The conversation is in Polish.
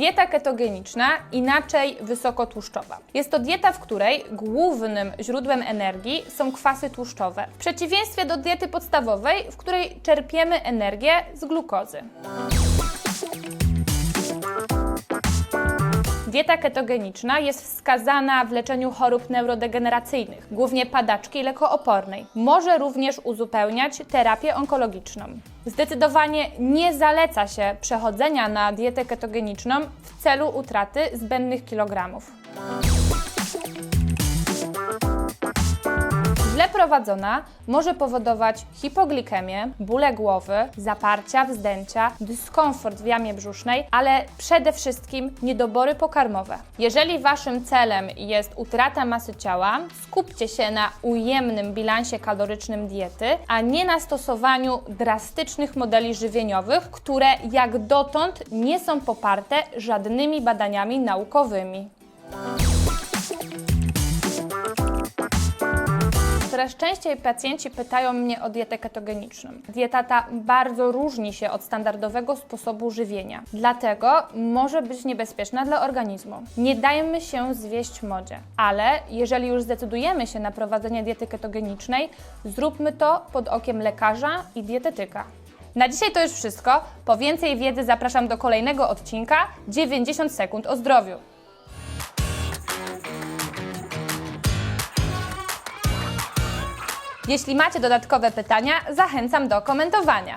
Dieta ketogeniczna, inaczej wysokotłuszczowa. Jest to dieta, w której głównym źródłem energii są kwasy tłuszczowe, w przeciwieństwie do diety podstawowej, w której czerpiemy energię z glukozy. Dieta ketogeniczna jest wskazana w leczeniu chorób neurodegeneracyjnych, głównie padaczki lekoopornej. Może również uzupełniać terapię onkologiczną. Zdecydowanie nie zaleca się przechodzenia na dietę ketogeniczną w celu utraty zbędnych kilogramów. Źle prowadzona może powodować hipoglikemię, bóle głowy, zaparcia, wzdęcia, dyskomfort w jamie brzusznej, ale przede wszystkim niedobory pokarmowe. Jeżeli Waszym celem jest utrata masy ciała, skupcie się na ujemnym bilansie kalorycznym diety, a nie na stosowaniu drastycznych modeli żywieniowych, które jak dotąd nie są poparte żadnymi badaniami naukowymi. Coraz częściej pacjenci pytają mnie o dietę ketogeniczną. Dieta ta bardzo różni się od standardowego sposobu żywienia, dlatego może być niebezpieczna dla organizmu. Nie dajmy się zwieść modzie, ale jeżeli już zdecydujemy się na prowadzenie diety ketogenicznej, zróbmy to pod okiem lekarza i dietetyka. Na dzisiaj to już wszystko. Po więcej wiedzy zapraszam do kolejnego odcinka 90 sekund o zdrowiu. Jeśli macie dodatkowe pytania, zachęcam do komentowania.